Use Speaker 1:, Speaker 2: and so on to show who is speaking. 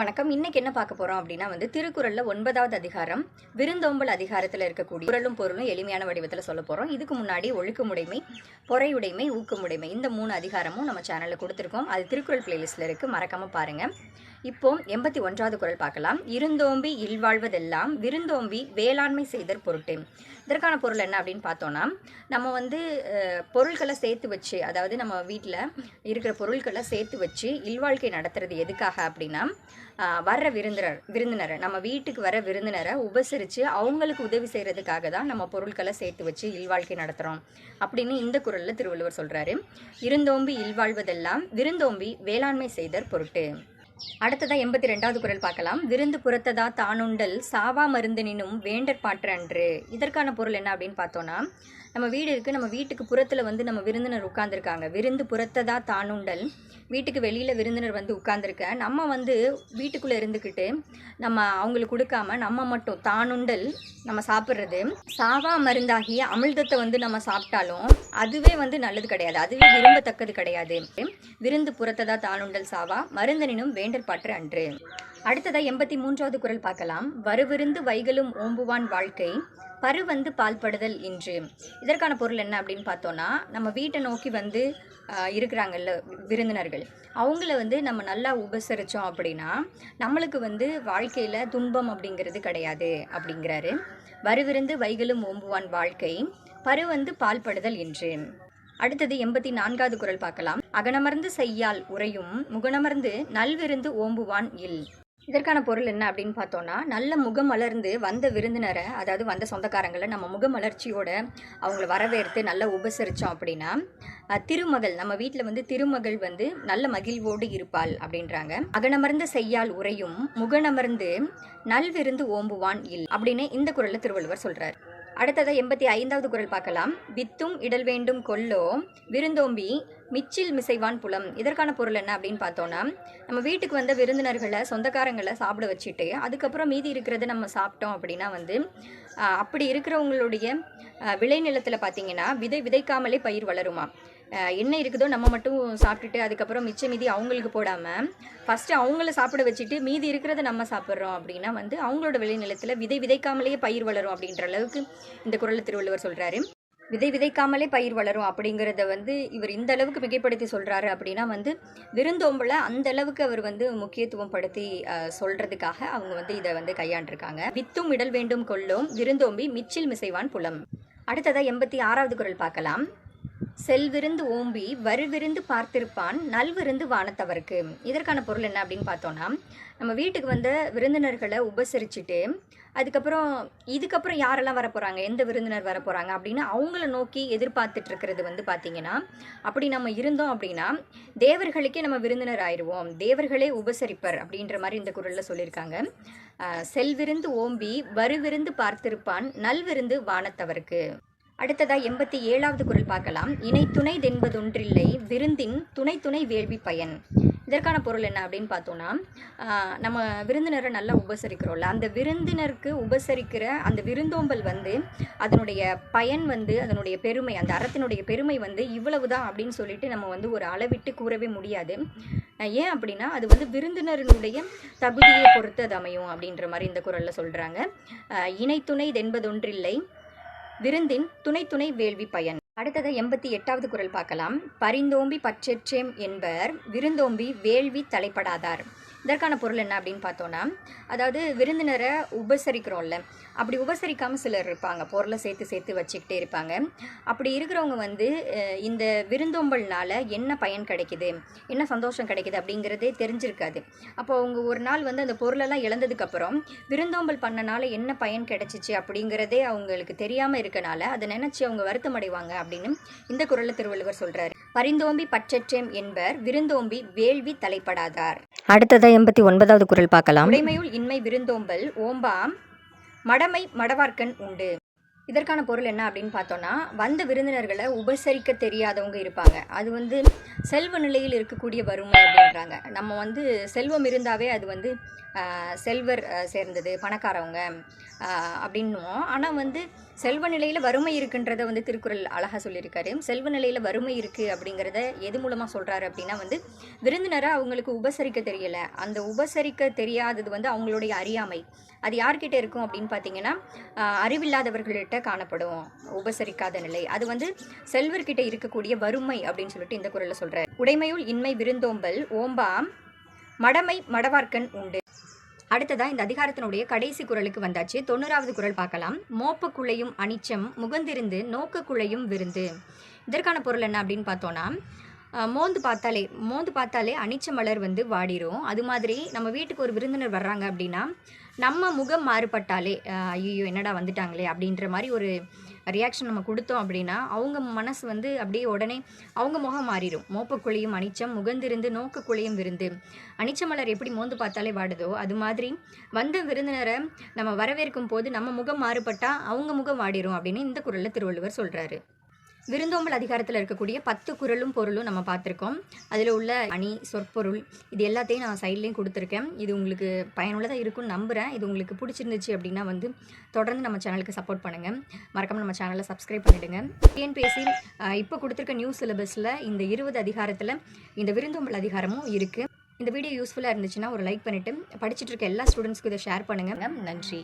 Speaker 1: வணக்கம் இன்னைக்கு என்ன பார்க்க போறோம் அப்படின்னா வந்து திருக்குறள்ல ஒன்பதாவது அதிகாரம் விருந்தோம்பல் அதிகாரத்தில் இருக்கக்கூடிய குரலும் பொருளும் எளிமையான வடிவத்தில் சொல்ல போறோம் இதுக்கு முன்னாடி ஒழுக்கமுடைமை பொறையுடைமை ஊக்கமுடைமை இந்த மூணு அதிகாரமும் நம்ம சேனலில் கொடுத்துருக்கோம் அது திருக்குறள் பிளேலிஸ்ட்ல இருக்கு மறக்காம பாருங்க இப்போ எண்பத்தி ஒன்றாவது குரல் பார்க்கலாம் இருந்தோம்பி இல்வாழ்வதெல்லாம் விருந்தோம்பி வேளாண்மை செய்தற் பொருட்டு இதற்கான பொருள் என்ன அப்படின்னு பார்த்தோன்னா நம்ம வந்து பொருட்களை சேர்த்து வச்சு அதாவது நம்ம வீட்டில் இருக்கிற பொருட்களை சேர்த்து வச்சு இல்வாழ்க்கை நடத்துறது எதுக்காக அப்படின்னா வர்ற விருந்தினர் விருந்தினரை நம்ம வீட்டுக்கு வர விருந்தினரை உபசரித்து அவங்களுக்கு உதவி செய்கிறதுக்காக தான் நம்ம பொருட்களை சேர்த்து வச்சு இல்வாழ்க்கை நடத்துகிறோம் அப்படின்னு இந்த குரலில் திருவள்ளுவர் சொல்கிறாரு இருந்தோம்பி இல்வாழ்வதெல்லாம் விருந்தோம்பி வேளாண்மை செய்தர் பொருட்டு அடுத்ததான் எண்பத்தி ரெண்டாவது குரல் பார்க்கலாம் விருந்து புறத்ததா தானுண்டல் சாவா மருந்தினும் வேண்டற் அன்று இதற்கான பொருள் என்ன அப்படின்னு பார்த்தோன்னா நம்ம வீடு இருக்குது நம்ம வீட்டுக்கு புறத்தில் வந்து நம்ம விருந்தினர் உட்காந்துருக்காங்க விருந்து புறத்தை தான் தானுண்டல் வீட்டுக்கு வெளியில் விருந்தினர் வந்து உட்காந்துருக்க நம்ம வந்து வீட்டுக்குள்ளே இருந்துக்கிட்டு நம்ம அவங்களுக்கு கொடுக்காம நம்ம மட்டும் தானுண்டல் நம்ம சாப்பிட்றது சாவா மருந்தாகிய அமிழ்தத்தை வந்து நம்ம சாப்பிட்டாலும் அதுவே வந்து நல்லது கிடையாது அதுவே விரும்பத்தக்கது கிடையாது விருந்து தான் தானுண்டல் சாவா மருந்தனினும் வேண்டல் பாற்று அன்று அடுத்ததாக எண்பத்தி மூன்றாவது குரல் பார்க்கலாம் வருவிருந்து வைகளும் ஓம்புவான் வாழ்க்கை பரு வந்து பால்படுதல் இன்று இதற்கான பொருள் என்ன அப்படின்னு பார்த்தோன்னா நம்ம வீட்டை நோக்கி வந்து இருக்கிறாங்கல்ல விருந்தினர்கள் அவங்கள வந்து நம்ம நல்லா உபசரித்தோம் அப்படின்னா நம்மளுக்கு வந்து வாழ்க்கையில் துன்பம் அப்படிங்கிறது கிடையாது அப்படிங்கிறாரு வருவிருந்து வைகளும் ஓம்புவான் வாழ்க்கை பரு வந்து பால்படுதல் இன்று அடுத்தது எண்பத்தி நான்காவது குரல் பார்க்கலாம் அகனமர்ந்து செய்யால் உரையும் முகனமர்ந்து நல்விருந்து ஓம்புவான் இல் இதற்கான பொருள் என்ன அப்படின்னு பார்த்தோன்னா நல்ல முகம் மலர்ந்து வந்த விருந்தினரை அதாவது வந்த சொந்தக்காரங்களை நம்ம முக மலர்ச்சியோட அவங்கள வரவேற்று நல்லா உபசரித்தோம் அப்படின்னா திருமகள் நம்ம வீட்டில் வந்து திருமகள் வந்து நல்ல மகிழ்வோடு இருப்பாள் அப்படின்றாங்க அகனமர்ந்து செய்யால் உரையும் முகனமர்ந்து நல்விருந்து ஓம்புவான் இல் அப்படின்னு இந்த குரலில் திருவள்ளுவர் சொல்கிறார் அடுத்ததாக எண்பத்தி ஐந்தாவது குரல் பார்க்கலாம் வித்தும் இடல் வேண்டும் கொல்லோ விருந்தோம்பி மிச்சில் மிசைவான் புலம் இதற்கான பொருள் என்ன அப்படின்னு பார்த்தோன்னா நம்ம வீட்டுக்கு வந்த விருந்தினர்களை சொந்தக்காரங்களை சாப்பிட வச்சுட்டு அதுக்கப்புறம் மீதி இருக்கிறத நம்ம சாப்பிட்டோம் அப்படின்னா வந்து அப்படி இருக்கிறவங்களுடைய விளைநிலத்தில் பார்த்தீங்கன்னா விதை விதைக்காமலே பயிர் வளருமா என்ன இருக்குதோ நம்ம மட்டும் சாப்பிட்டுட்டு அதுக்கப்புறம் மிச்ச மீதி அவங்களுக்கு போடாமல் ஃபஸ்ட்டு அவங்கள சாப்பிட வச்சுட்டு மீதி இருக்கிறத நம்ம சாப்பிட்றோம் அப்படின்னா வந்து அவங்களோட விளைநிலத்தில் விதை விதைக்காமலேயே பயிர் வளரும் அப்படின்ற அளவுக்கு இந்த குரல் திருவள்ளுவர் சொல்கிறாரு விதை விதைக்காமலே பயிர் வளரும் அப்படிங்கிறத வந்து இவர் இந்த அளவுக்கு மிகைப்படுத்தி சொல்கிறாரு அப்படின்னா வந்து விருந்தோம்பில் அந்த அளவுக்கு அவர் வந்து முக்கியத்துவம் படுத்தி சொல்கிறதுக்காக அவங்க வந்து இதை வந்து கையாண்டிருக்காங்க வித்தும் இடல் வேண்டும் கொள்ளும் விருந்தோம்பி மிச்சில் மிசைவான் புலம் அடுத்ததாக எண்பத்தி ஆறாவது குரல் பார்க்கலாம் செல்விருந்து ஓம்பி வருவிருந்து பார்த்திருப்பான் நல்விருந்து வானத்தவருக்கு இதற்கான பொருள் என்ன அப்படின்னு பார்த்தோன்னா நம்ம வீட்டுக்கு வந்த விருந்தினர்களை உபசரிச்சுட்டு அதுக்கப்புறம் இதுக்கப்புறம் யாரெல்லாம் வர போகிறாங்க எந்த விருந்தினர் வர போகிறாங்க அப்படின்னு அவங்கள நோக்கி எதிர்பார்த்துட்டு இருக்கிறது வந்து பார்த்திங்கன்னா அப்படி நம்ம இருந்தோம் அப்படின்னா தேவர்களுக்கே நம்ம விருந்தினர் ஆயிடுவோம் தேவர்களே உபசரிப்பர் அப்படின்ற மாதிரி இந்த குரலில் சொல்லியிருக்காங்க செல்விருந்து ஓம்பி வருவிருந்து பார்த்திருப்பான் நல்விருந்து வானத்தவருக்கு அடுத்ததா எண்பத்தி ஏழாவது குரல் பார்க்கலாம் இணை துணை தென்பதொன்றில்லை விருந்தின் துணை துணை வேள்வி பயன் இதற்கான பொருள் என்ன அப்படின்னு பார்த்தோன்னா நம்ம விருந்தினரை நல்லா உபசரிக்கிறோம்ல அந்த விருந்தினருக்கு உபசரிக்கிற அந்த விருந்தோம்பல் வந்து அதனுடைய பயன் வந்து அதனுடைய பெருமை அந்த அறத்தினுடைய பெருமை வந்து இவ்வளவுதான் அப்படின்னு சொல்லிட்டு நம்ம வந்து ஒரு அளவிட்டு கூறவே முடியாது ஏன் அப்படின்னா அது வந்து விருந்தினரினுடைய தகுதியை பொறுத்து அது அமையும் அப்படின்ற மாதிரி இந்த குரலில் சொல்கிறாங்க இணை துணை என்பதொன்றில்லை விருந்தின் துணை துணை வேள்வி பயன் அடுத்தது எண்பத்தி எட்டாவது குரல் பார்க்கலாம் பரிந்தோம்பி பற்றெற்றேம் என்பர் விருந்தோம்பி வேள்வி தலைப்படாதார் இதற்கான பொருள் என்ன அப்படின்னு பார்த்தோன்னா அதாவது விருந்தினரை உபசரிக்கிறோம்ல அப்படி உபசரிக்காமல் சிலர் இருப்பாங்க பொருளை சேர்த்து சேர்த்து வச்சுக்கிட்டே இருப்பாங்க அப்படி இருக்கிறவங்க வந்து இந்த விருந்தோம்பல்னால் என்ன பயன் கிடைக்குது என்ன சந்தோஷம் கிடைக்குது அப்படிங்கிறதே தெரிஞ்சிருக்காது அப்போ அவங்க ஒரு நாள் வந்து அந்த பொருளெல்லாம் இழந்ததுக்கப்புறம் விருந்தோம்பல் பண்ணனால என்ன பயன் கிடைச்சிச்சு அப்படிங்கிறதே அவங்களுக்கு தெரியாமல் இருக்கனால அதை நினச்சி அவங்க வருத்தம் அடைவாங்க அப்படின்னு இந்த குரலை திருவள்ளுவர் சொல்கிறார் பரிந்தோம்பி பச்சற்றேம் என்பர் விருந்தோம்பி வேள்வி தலைப்படாதார் அடுத்ததாக எண்பத்தி ஒன்பதாவது குரல் பார்க்கலாம் உடைமையுள் இன்மை விருந்தோம்பல் ஓம்பாம் மடமை மடவார்க்கன் உண்டு இதற்கான பொருள் என்ன அப்படின்னு பார்த்தோன்னா வந்த விருந்தினர்களை உபசரிக்க தெரியாதவங்க இருப்பாங்க அது வந்து செல்வ நிலையில் இருக்கக்கூடிய வறுமை அப்படின்றாங்க நம்ம வந்து செல்வம் இருந்தாவே அது வந்து செல்வர் சேர்ந்தது பணக்காரவங்க அப்படின்னுவோம் ஆனால் வந்து செல்வ நிலையில் வறுமை இருக்குன்றத வந்து திருக்குறள் அழகாக சொல்லியிருக்காரு செல்வ நிலையில் வறுமை இருக்குது அப்படிங்கிறத எது மூலமாக சொல்கிறாரு அப்படின்னா வந்து விருந்தினரை அவங்களுக்கு உபசரிக்க தெரியலை அந்த உபசரிக்க தெரியாதது வந்து அவங்களுடைய அறியாமை அது யார்கிட்ட இருக்கும் அப்படின்னு பார்த்தீங்கன்னா அறிவில்லாதவர்கள்ட்ட கிட்ட காணப்படும் உபசரிக்காத நிலை அது வந்து செல்வர்கிட்ட இருக்கக்கூடிய வறுமை அப்படின்னு சொல்லிட்டு இந்த குரலில் சொல்கிறார் உடைமையுள் இன்மை விருந்தோம்பல் ஓம்பாம் மடமை மடவார்க்கன் உண்டு அடுத்ததா இந்த அதிகாரத்தினுடைய கடைசி குரலுக்கு வந்தாச்சு தொண்ணூறாவது குரல் பார்க்கலாம் மோப்பக்குள்ளையும் அனிச்சம் முகந்திருந்து நோக்கக்குள்ளையும் விருந்து இதற்கான பொருள் என்ன அப்படின்னு பார்த்தோன்னா மோந்து பார்த்தாலே மோந்து பார்த்தாலே அனிச்ச மலர் வந்து வாடிடும் அது மாதிரி நம்ம வீட்டுக்கு ஒரு விருந்தினர் வர்றாங்க அப்படின்னா நம்ம முகம் மாறுபட்டாலே ஐயோ என்னடா வந்துட்டாங்களே அப்படின்ற மாதிரி ஒரு ரியாக்ஷன் நம்ம கொடுத்தோம் அப்படின்னா அவங்க மனசு வந்து அப்படியே உடனே அவங்க முகம் மாறிடும் மோப்பக்குழியும் அனிச்சம் முகந்திருந்து குழியும் விருந்து அனிச்ச மலர் எப்படி மோந்து பார்த்தாலே வாடுதோ அது மாதிரி வந்த விருந்தினரை நம்ம வரவேற்கும் போது நம்ம முகம் மாறுபட்டால் அவங்க முகம் வாடிடும் அப்படின்னு இந்த குரலில் திருவள்ளுவர் சொல்கிறாரு விருந்தோம்பல் அதிகாரத்தில் இருக்கக்கூடிய பத்து குரலும் பொருளும் நம்ம பார்த்துருக்கோம் அதில் உள்ள அணி சொற்பொருள் இது எல்லாத்தையும் நான் சைட்லேயும் கொடுத்துருக்கேன் இது உங்களுக்கு பயனுள்ளதாக இருக்கும்னு நம்புகிறேன் இது உங்களுக்கு பிடிச்சிருந்துச்சு அப்படின்னா வந்து தொடர்ந்து நம்ம சேனலுக்கு சப்போர்ட் பண்ணுங்கள் மறக்காமல் நம்ம சேனலை சப்ஸ்கிரைப் பண்ணிவிடுங்க டிஎன்பிஎஸ்சி இப்போ கொடுத்துருக்க நியூஸ் சிலபஸில் இந்த இருபது அதிகாரத்தில் இந்த விருந்தோம்பல் அதிகாரமும் இருக்குது இந்த வீடியோ யூஸ்ஃபுல்லாக இருந்துச்சுன்னா ஒரு லைக் பண்ணிவிட்டு படிச்சுட்டு இருக்க எல்லா ஸ்டூடெண்ட்ஸ்க்கும் இதை ஷேர் பண்ணுங்கள் நன்றி